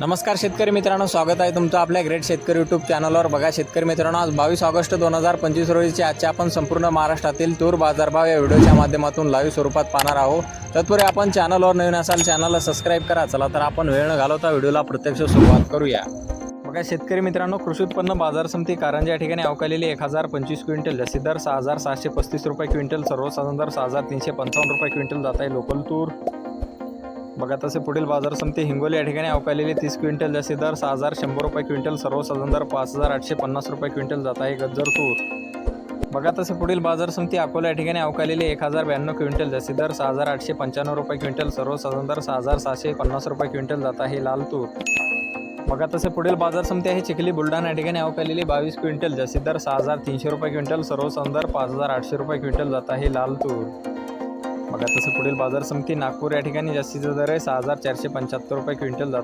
नमस्कार शेतकरी मित्रांनो स्वागत आहे तुमचं आपल्या ग्रेट शेतकरी यूट्यूब चॅनलवर बघा शेतकरी मित्रांनो आज बावीस ऑगस्ट दोन हजार पंचवीस रोजीचे आजच्या आपण संपूर्ण महाराष्ट्रातील तूर बाजारभाव या व्हिडिओच्या माध्यमातून लाईव्ह स्वरूपात पाहणार आहोत. तत्पूर्वी आपण चॅनलवर नवीन असाल चॅनलला सबस्क्राईब करा. चला तर आपण वेळ न घालवता व्हिडिओला प्रत्यक्ष सुरुवात करूया. बघा शेतकरी मित्रांनो कृषी उत्पन्न बाजार समिती कारंजा या ठिकाणी अवकालेली एक हजार पंचवीस क्विंटल जास्तीत दर सहा हजार सहाशे पस्तीस रुपये क्विंटल सर्वसाधारण दर सहा हजार तीनशे पंचावन्न रुपये क्विंटल जात आहे लोकल तूर. बघा तसे पुढील बाजार समिती हिंगोली या ठिकाणी अवकालेली तीस क्विंटल जास्तीत दर सहा हजार शंभर रुपये क्विंटल सर्वसाधारण दर पाच हजार आठशे पन्नास रुपये क्विंटल जात आहे गज्जर तूर. बघा तसे पुढील बाजार समिती अकोला या ठिकाणी अवकालेली एक हजार ब्याण्णव क्विंटल जास्तीत दर सहा हजार आठशे पंच्याण्णव रुपये क्विंटल सर्वसाधारण दर सहा हजार सहाशे पन्नास रुपये क्विंटल जात आहे लाल तूर. बघा तसे पुढील बाजार समिती आहे चिखली बुलढाणा या ठिकाणी अवकालेली बावीस क्विंटल जास्तीत दर सहा हजार तीनशे रुपये क्विंटल सर्वसाधारण दर पाच हजार आठशे रुपये क्विंटल जात आहे लाल तूर. बघा तसं पुढील बाजार समिती नागपूर या ठिकाणी जास्तीचा दर आहे. सहा हजार चारशे पंच्याहत्तर रुपये क्विंटल जातो.